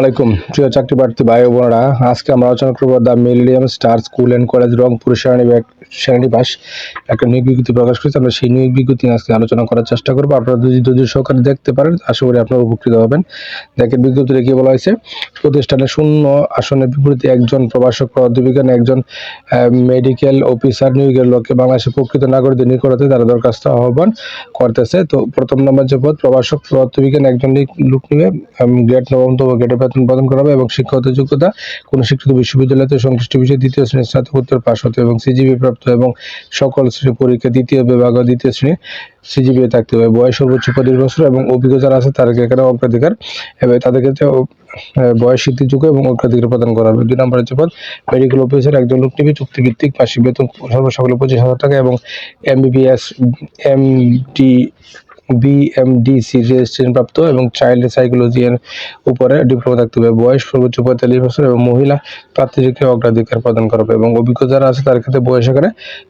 আলাইকুম। প্রিয় চাকরি প্রার্থী ভাই বোনেরা, আজকে আমরা আলোচনা করব the millennium star school and college, Rangpur শ্রেণি পাস একটা নিয়োগ বিজ্ঞপ্তি প্রকাশ করেছে। আমরা সেই নিয়োগ বিজ্ঞপ্তি আজকে আলোচনা করার চেষ্টা করব। আপনারা যদি যদি সহকারে দেখতে পারেন, আশা করি আপনারা উপকৃত হবেন। দেখেন বিজ্ঞপ্তিতে কি বলা হয়েছে? প্রতিষ্ঠানে শূন্য আসনের বিপরীতে একজন প্রভাষক পদাধিকার একজন মেডিকেল অফিসার নিয়োগের লক্ষ্যে বাংলাদেশের প্রকৃত নাগরিকদের নিকটতে তারা দরখাস্ত আহ্বান করতেছে। তো প্রথম নম্বর যে পদ, প্রভাষক পদাধিকার একজন লোক নিবে গ্রেড নবমতম গ্রেডের বেতন প্রদান করা হবে এবং শিক্ষাগত যোগ্যতা, কোনো শিক্ষিত বিশ্ববিদ্যালয়তে সংশ্লিষ্ট বিষয়ে দ্বিতীয় শ্রেণির স্নাতকোত্তর পাশ হতে এবং সিজিবি প্রাপ্ত এবং সকল শ্রেণি পরীক্ষা দ্বিতীয় বিভাগ ও দ্বিতীয় শ্রেণি সিজিপিএ থাকতে হবে। বয়স সর্বোচ্চ পঁচিশ বছর এবং অভিজ্ঞতা যারা আছে তাদেরকে এখানে অগ্রাধিকার, এবং তাদের ক্ষেত্রে বয়স যোগ্য এবং অগ্রাধিকার প্রদান করা হবে। দুই নম্বর হচ্ছে পদ মেডিকেল অফিসার একজন লোক নিবে চুক্তিভিত্তিক মাসিক বেতন সর্বসকলে পঁচিশ হাজার টাকা এবং এমবিবিএস এমডি বিএমডিসি রেজিস্ট্রেশন প্রাপ্ত এবং চাইল্ড সাইকোলজি এর উপরে ডিপ্লোমা থাকতে হবে। বয়স সর্বোচ্চ পঁয়তাল্লিশ বছর এবং মহিলা প্রার্থীদেরকে অগ্রাধিকার প্রদান করা হবে এবং অভিজ্ঞতা যারা আছে তার ক্ষেত্রে বয়স এখানে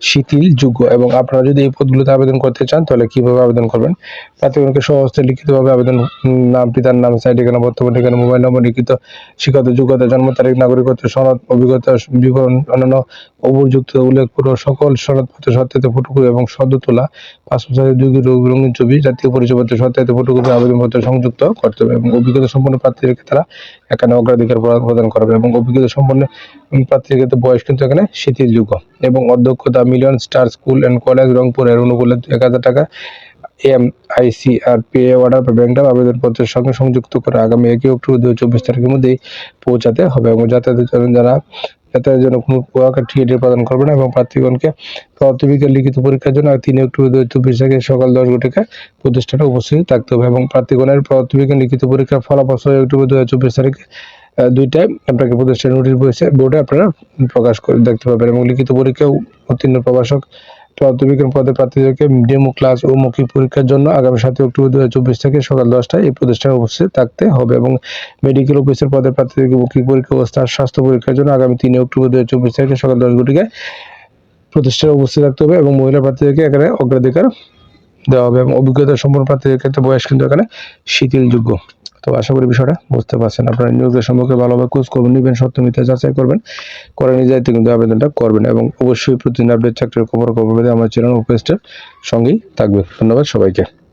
শিথিল যোগ্য এবং আপনারা যদি এই পদগুলোতে আবেদন করতে চান তাহলে কীভাবে আবেদন করবেন? প্রার্থীগণকে সহজে লিখিতভাবে আবেদন, নাম, পিতার নাম সাইড ঠিকানা, বর্তমান ঠিকানা মোবাইল নম্বর লিখিত শিক্ষাগত যোগ্যতা, জন্ম তারিখ, নাগরিকত্ব, সনদ, অভিজ্ঞতা, বিবরণ, অন্যান্য উপযুক্ত উল্লেখ পুরো সকল সনদপত্র সত্যায়িত ফটোকপি এবং সদ্য তোলা, পাসপোর্ট সাইজের দুই রঙিন ছবি জাতীয় পরিচয়পত্র, সত্যায়িত ফটোকপি, আবেদনপত্র সংযুক্ত করতে হবে এবং অভিজ্ঞতা সম্পন্ন প্রার্থীদেরকে তারা এখানে অগ্রাধিকার প্রদান করবে এবং অভিজ্ঞতা সম্পন্ন প্রার্থীদের ক্ষেত্রে বয়স কিন্তু এখানে শিথিলযোগ্য এবং অধ্যক্ষতা million star school and college রংপুরের অনুকূলে এক হাজার টাকা এম আইসিআর পে অর্ডার বা ব্যাংক আবেদনপত্রের সঙ্গে সংযুক্ত করে আগামী একই অক্টোবর দু চব্বিশ তারিখের মধ্যেই পৌঁছাতে হবে এবং যাতায়াতের জন্য যারা যাতায়াতের জন্য কোনো টিকিটের প্রদান করবে না এবং প্রার্থীগণকে প্রাথমিকের লিখিত পরীক্ষার জন্য তিন অক্টোবর হাজার চব্বিশ তারিখে সকাল দশ ঘটিকা প্রতিষ্ঠানে উপস্থিত থাকতে হবে এবং প্রার্থীগণের প্রাথমিকের লিখিত পরীক্ষার ফলাফল ছয় অক্টোবর দু হাজার চব্বিশ তারিখে দুইটায় আপনাকে প্রতিষ্ঠান নোটিশ বসে বোর্ডে আপনারা প্রকাশ করে দেখতে পাবেন এবং লিখিত পরীক্ষায় উত্তীর্ণ প্রভাষক প্রাথমিকের পদে প্রার্থীদেরকে ডেমো ক্লাস ও মৌখিক পরীক্ষার জন্য আগামী সাতই অক্টোবর দু চব্বিশ থেকে সকাল দশটায় এই প্রতিষ্ঠানে উপস্থিত থাকতে হবে এবং মেডিকেল অফিসের পদে প্রার্থীদেরকে মৌখিক পরীক্ষা ও স্বাস্থ্য পরীক্ষার জন্য আগামী তিনই অক্টোবর দু চব্বিশ তারিখে সকাল দশ ঘটিকায় প্রতিষ্ঠানে উপস্থিত থাকতে হবে এবং মহিলা প্রার্থীদেরকে এখানে অগ্রাধিকার দেওয়া হবে এবং অভিজ্ঞতা সম্পন্ন প্রার্থীদের ক্ষেত্রে বয়স কিন্তু এখানে শিথিলযোগ্য। তো আশা করি বিষয়টা বুঝতে পারছেন। আপনারা নিয়োগের সম্পর্কে ভালোভাবে খোঁজ করবেন নিবেন সত্য মিথ্যা যাচাই করবেন। করে নিজের কিন্তু আবেদনটা করবেন এবং অবশ্যই প্রতিদিন আপডেট চাকরির খবর খবর পেতে আমার চ্যানেল ও পেজটার সঙ্গেই থাকবে। ধন্যবাদ সবাইকে।